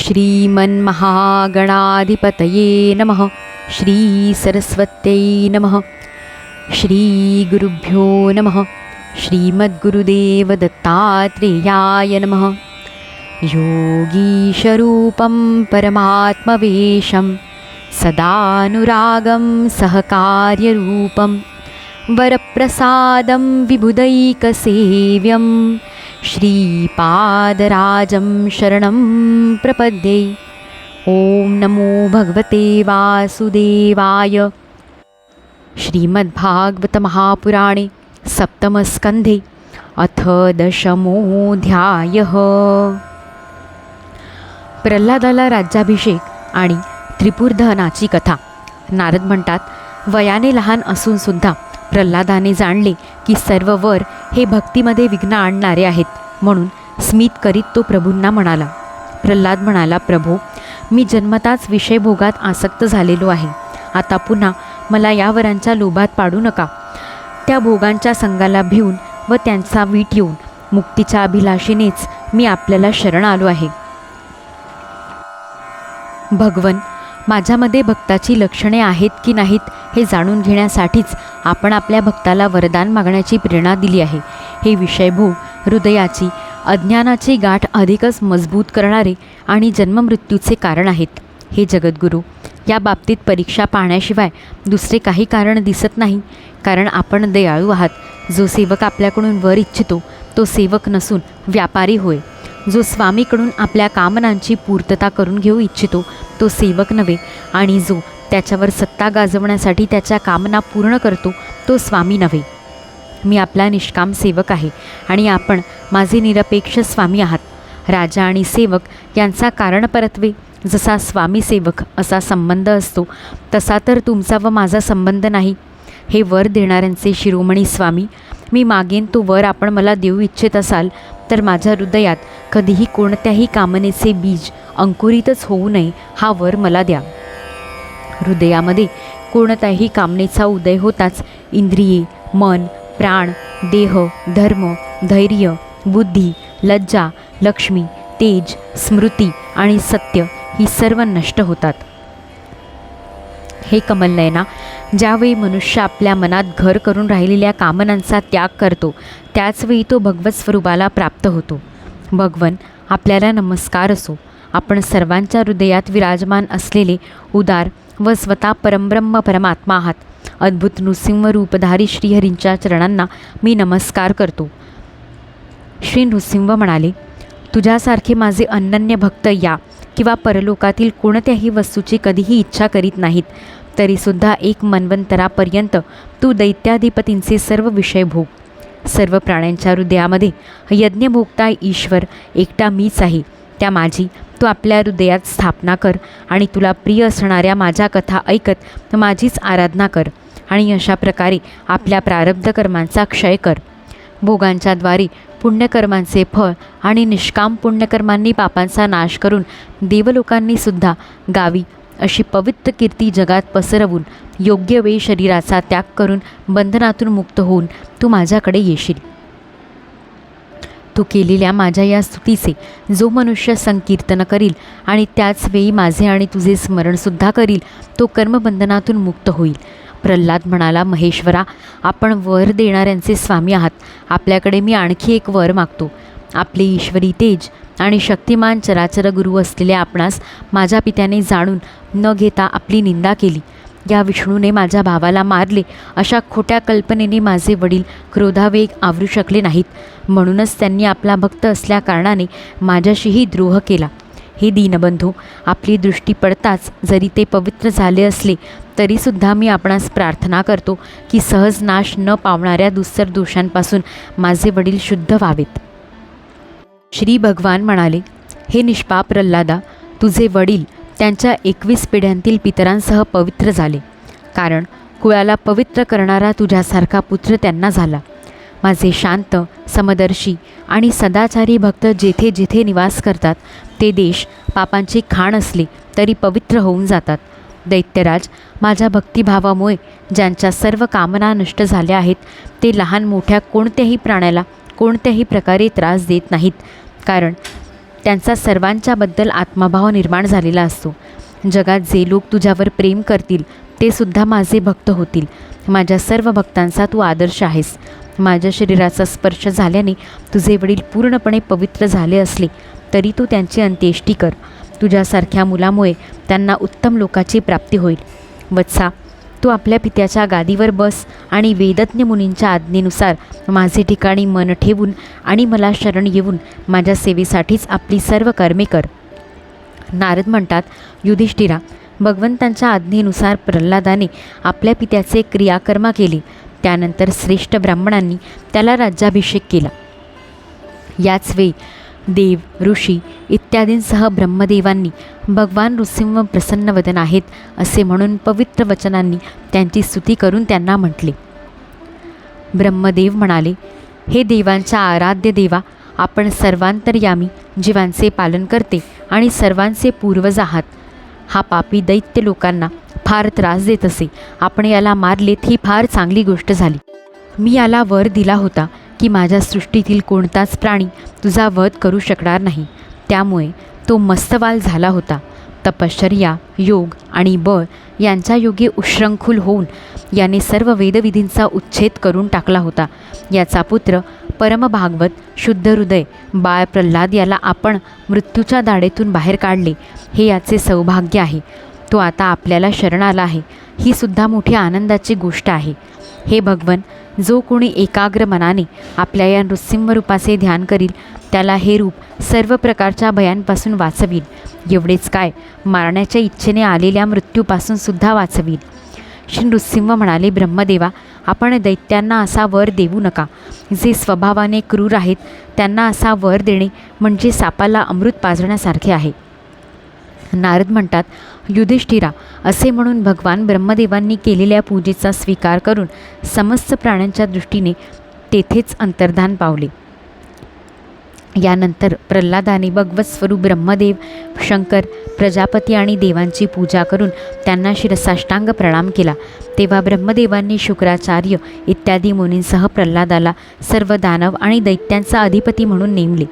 श्रीमन्महागणाधिपतये नमः श्रीसरस्वत्यै नमः श्रीगुरुभ्यो नमः श्रीमद्गुरुदेवदत्तात्रेयाय नमः। योगीशरूपं परमात्मवेशं सदानुरागं सहकार्यरूपं वरप्रसादं विबुधैकसेव्यं श्रीपादराजं शरणं प्रपद्ये। ॐ नमो भगवते वासुदेवाय। श्रीमद्भागवतमहापुराणे सप्तमस्कन्धे अथ दशमोऽध्यायः। प्रल्हादाला राज्याभिषेक आणि त्रिपुरधनाची कथा. नारद म्हणतात वयाने लहान असूनसुद्धा प्रल्हादाने जाणले की सर्व वर हे भक्तीमध्ये विघ्न आणणारे आहेत. म्हणून स्मित करीत तो प्रभूंना म्हणाला प्रल्हाद म्हणाला प्रभू मी जन्मताच विषयभोगात आसक्त झालेलो आहे. आता पुन्हा मला या वरांच्या लोभात पाडू नका. त्या भोगांच्या संघाला भिवून व त्यांचा वीट येऊन मुक्तीच्या अभिलाषेनेच मी आपल्याला शरण आलो आहे. भगवन माझ्यामध्ये भक्ताची लक्षणे आहेत की नाहीत हे जाणून घेण्यासाठीच आपण आपल्या भक्ताला वरदान मागण्याची प्रेरणा दिली आहे. हे विषयभोग हृदयाची अज्ञानाची गाठ अधिकच मजबूत करणारे आणि जन्ममृत्यूचे कारण आहेत. हे जगद्गुरू या बाबतीत परीक्षा पाहण्याशिवाय दुसरे काही कारण दिसत नाही. कारण आपण दयाळू आहात. जो सेवक आपल्याकडून वर इच्छितो तो सेवक नसून व्यापारी होय. जो स्वामीकडून आपल्या कामनांची पूर्तता करून घेऊ इच्छितो तो सेवक नव्हे आणि जो त्याच्यावर सत्ता गाजवण्यासाठी त्याच्या कामना पूर्ण करतो तो स्वामी नव्हे. मी आपला निष्काम सेवक आहे आणि आपण माझे निरपेक्ष स्वामी आहात. राजा आणि सेवक यांचा कारणपरत्वे जसा स्वामी सेवक असा संबंध असतो तसा तर तुमचा व माझा संबंध नाही. हे वर देणाऱ्यांचे शिरोमणी स्वामी मी मागेन तो वर आपण मला देऊ इच्छित असाल तर माझ्या हृदयात कधीही कोणत्याही कामनेचे बीज अंकुरितच होऊ नये हा वर मला द्या. हृदयामध्ये कोणत्याही कामनेचा उदय होताच इंद्रिये मन प्राण देह धर्म धैर्य बुद्धी लज्जा लक्ष्मी तेज स्मृती आणि सत्य ही सर्व नष्ट होतात. हे कमलनयना ज्यावेळी मनुष्य आपल्या मनात घर करून राहिलेल्या कामनांचा त्याग करतो त्याचवेळी तो भगवत स्वरूपाला प्राप्त होतो. भगवन आपल्याला नमस्कार असो. आपण सर्वांच्या हृदयात विराजमान असलेले उदार व स्वतः परमब्रह्म परमात्मा आहात. अद्भुत नृसिंह रूपधारी श्रीहरींच्या चरणांना मी नमस्कार करतो. श्री नृसिंह म्हणाले तुझ्यासारखे माझे अनन्य भक्त या. किंवा परलोकातील कोणत्याही वस्तूची कधीही इच्छा करीत नाहीत तरीसुद्धा एक मन्वंतरापर्यंत तू दैत्याधिपतींचे सर्व विषय भोग. सर्व प्राण्यांच्या हृदयामध्ये यज्ञ भोगता ईश्वर एकटा मीच आहे. त्या माझी तू आपल्या हृदयात स्थापना कर आणि तुला प्रिय असणाऱ्या माझ्या कथा ऐकत माझीच आराधना कर आणि अशा प्रकारे आपल्या प्रारब्ध कर्मांचा क्षय कर. भोगांच्याद्वारे पुण्यकर्मांचे फळ आणि निष्काम पुण्यकर्मांनी पापांचा नाश करून देवलोकांनीसुद्धा गावी अशी पवित्र कीर्ती जगात पसरवून योग्य वेळी शरीराचा त्याग करून बंधनातून मुक्त होऊन तू माझ्याकडे येशील. तू केलेल्या माझ्या या स्तुतीचे जो मनुष्य संकीर्तन करील आणि त्याच वेळी माझे आणि तुझे स्मरणसुद्धा करील तो कर्मबंधनातून मुक्त होईल. प्रल्हाद म्हणाला महेश्वरा आपण वर देणाऱ्यांचे स्वामी आहात. आपल्याकडे मी आणखी एक वर मागतो. आपले ईश्वरी तेज आणि शक्तिमान चराचर गुरु असलेल्या आपणास माझ्या पित्याने जाणून न घेता आपली निंदा केली. या विष्णूने माझ्या भावाला मारले. अशा खोट्या कल्पनेने माझे वडील क्रोधावेग आवरू शकले नाहीत. म्हणूनच त्यांनी आपला भक्त असल्याकारणाने माझ्याशीही द्रोह केला. हे दीनबंधू आपली दृष्टी पडताच जरी ते पवित्र झाले असले तरीसुद्धा मी आपणास प्रार्थना करतो की सहज नाश न पावणाऱ्या दुसर दोषांपासून माझे वडील शुद्ध व्हावेत. श्री भगवान म्हणाले हे निष्पाप प्रल्हादा तुझे वडील त्यांच्या एकवीस पिढ्यांतील पितरांसह पवित्र झाले. कारण कुळाला पवित्र करणारा तुझ्यासारखा पुत्र त्यांना झाला. माझे शांत समदर्शी आणि सदाचारी भक्त जेथे जेथे निवास करतात ते देश पापांची खाण असले तरी पवित्र होऊन जातात. दैत्यराज माझ्या भक्तिभावामुळे ज्यांच्या सर्व कामना नष्ट झाल्या आहेत ते लहान मोठ्या कोणत्याही प्राण्याला कोणत्याही प्रकारे त्रास देत नाहीत. कारण त्यांचा सर्वांच्याबद्दल आत्मभाव निर्माण झालेला असतो. जगात जे लोक तुझ्यावर प्रेम करतील ते सुद्धा माझे भक्त होतील. माझ्या सर्व भक्तांचा तू आदर्श आहेस. माझ्या शरीराचा स्पर्श झाल्याने तुझे वडील पूर्णपणे पवित्र झाले असले तरी तू त्यांची अंत्येष्टी कर. तुझ्यासारख्या मुलामुळे त्यांना उत्तम लोकाची प्राप्ती होईल. वत्सा तू आपल्या पित्याच्या गादीवर बस आणि वेदज्ञ मुनींच्या आज्ञेनुसार माझे ठिकाणी मन ठेवून आणि मला शरण येऊन माझ्या सेवेसाठीच आपली सर्व कर्मे कर. नारद म्हणतात युधिष्ठिरा भगवंतांच्या आज्ञेनुसार प्रल्हादाने आपल्या पित्याचे क्रियाकर्मा केले. त्यानंतर श्रेष्ठ ब्राह्मणांनी त्याला राज्याभिषेक केला. याच वेळी देव ऋषी इत्यादींसह ब्रह्मदेवांनी भगवान नृसिंह प्रसन्नवदन आहेत असे म्हणून पवित्र वचनांनी त्यांची स्तुती करून त्यांना म्हटले. ब्रह्मदेव म्हणाले हे देवांच्या आराध्य देवा आपण सर्वांतर्यामी जीवांचे पालन करते आणि सर्वांचे पूर्वज आहात. हा पापी दैत्य लोकांना फार त्रास देत असे. आपण याला मारलेत ही फार चांगली गोष्ट झाली. मी याला वर दिला होता. की माझ्या सृष्टीतील कोणताच प्राणी तुझा वध करू शकणार नाही. त्यामुळे तो मस्तवाल झाला होता. तपश्चर्या योग आणि बळ यांच्या योगे उश्रंखुल होऊन याने सर्व वेदविधींचा उच्छेद करून टाकला होता. याचा पुत्र परमभागवत शुद्ध हृदय बाळ प्रल्हाद याला आपण मृत्यूच्या दाढेतून बाहेर काढले. हे याचे सौभाग्य आहे. तो आता आपल्याला शरण आला आहे. ही सुद्धा मोठी आनंदाची गोष्ट आहे. हे भगवन जो कोणी एकाग्र मनाने आपल्या या नृसिंह रूपाचे ध्यान करील त्याला हे रूप सर्व प्रकारच्या भयांपासून वाचवील एवढेच काय मारण्याच्या इच्छेने आलेल्या मृत्यूपासून सुद्धा वाचवील श्री नृसिंह म्हणाले ब्रह्मदेवा आपण दैत्यांना असा वर देऊ नका. जे स्वभावाने क्रूर आहेत त्यांना असा वर देणे म्हणजे सापाला अमृत पाजण्यासारखे आहे. नारद म्हणतात युधिष्ठिरा असे म्हणून भगवान ब्रह्मदेवांनी केलेल्या पूजेचा स्वीकार करून समस्त प्राण्यांच्या दृष्टीने तेथेच अंतर्धान पावले. यानंतर प्रल्हादाने भगवत स्वरूप ब्रह्मदेव शंकर प्रजापती आणि देवांची पूजा करून त्यांना शिरसाष्टांग प्रणाम केला. तेव्हा ब्रह्मदेवांनी शुक्राचार्य इत्यादी मुनींसह प्रल्हादाला सर्व दानव आणि दैत्यांचा अधिपती म्हणून नेमले.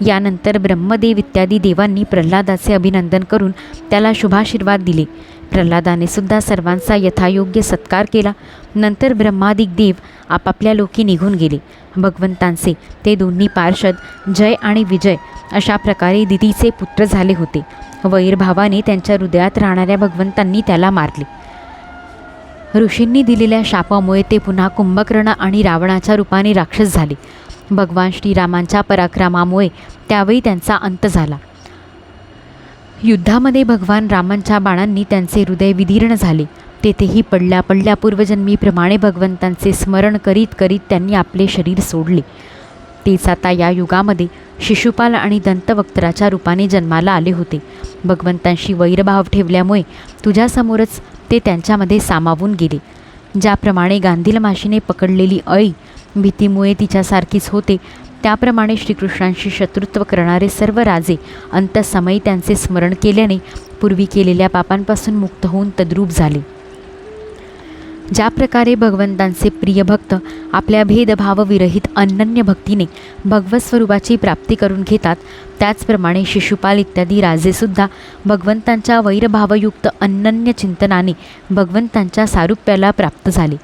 यानंतर ब्रह्मदेव इत्यादी देवांनी प्रल्हादाचे अभिनंदन करून त्याला शुभाशीर्वाद दिले. प्रल्हादाने सुद्धा सर्वांचा यथायोग्य सत्कार केला. नंतर ब्रह्मादिक देव आपापल्या लोकी निघून गेले. भगवंतांचे ते दोन्ही पार्षद जय आणि विजय अशा प्रकारे दिदीचे पुत्र झाले होते. वैरभावाने त्यांच्या हृदयात राहणाऱ्या भगवंतांनी त्याला मारले. ऋषींनी दिलेल्या शापामुळे ते पुन्हा कुंभकर्ण आणि रावणाच्या रूपाने राक्षस झाले. भगवान श्रीरामांच्या पराक्रमामुळे त्यावेळी त्यांचा अंत झाला. युद्धामध्ये भगवान रामांच्या बाणांनी त्यांचे हृदय विदीर्ण झाले. तेथेही पडल्या पडल्या पूर्वजन्मीप्रमाणे भगवंतांचे स्मरण करीत करीत त्यांनी आपले शरीर सोडले. तेच आता या युगामध्ये शिशुपाल आणि दंतवक्त्राच्या रूपाने जन्माला आले होते. भगवंतांशी वैरभाव ठेवल्यामुळे तुझ्यासमोरच ते त्यांच्यामध्ये सामावून गेले. ज्याप्रमाणे गांधील माशीने पकडलेली अळी भीतीमुळे तिच्यासारखीच होते. त्याप्रमाणे श्रीकृष्णांशी शत्रुत्व करणारे सर्व राजे अंतसमयी त्यांचे स्मरण केल्याने पूर्वी केलेल्या पापांपासून मुक्त होऊन तद्रूप झाले. ज्या प्रकारे भगवंतांचे प्रिय भक्त आपल्या भेदभावविरहित अनन्य भक्तीने भगवत स्वरूपाची प्राप्ती करून घेतात त्याचप्रमाणे शिशुपाल इत्यादी राजेसुद्धा भगवंतांच्या वैरभावयुक्त अनन्य चिंतनाने भगवंतांच्या सारुप्याला प्राप्त झाले.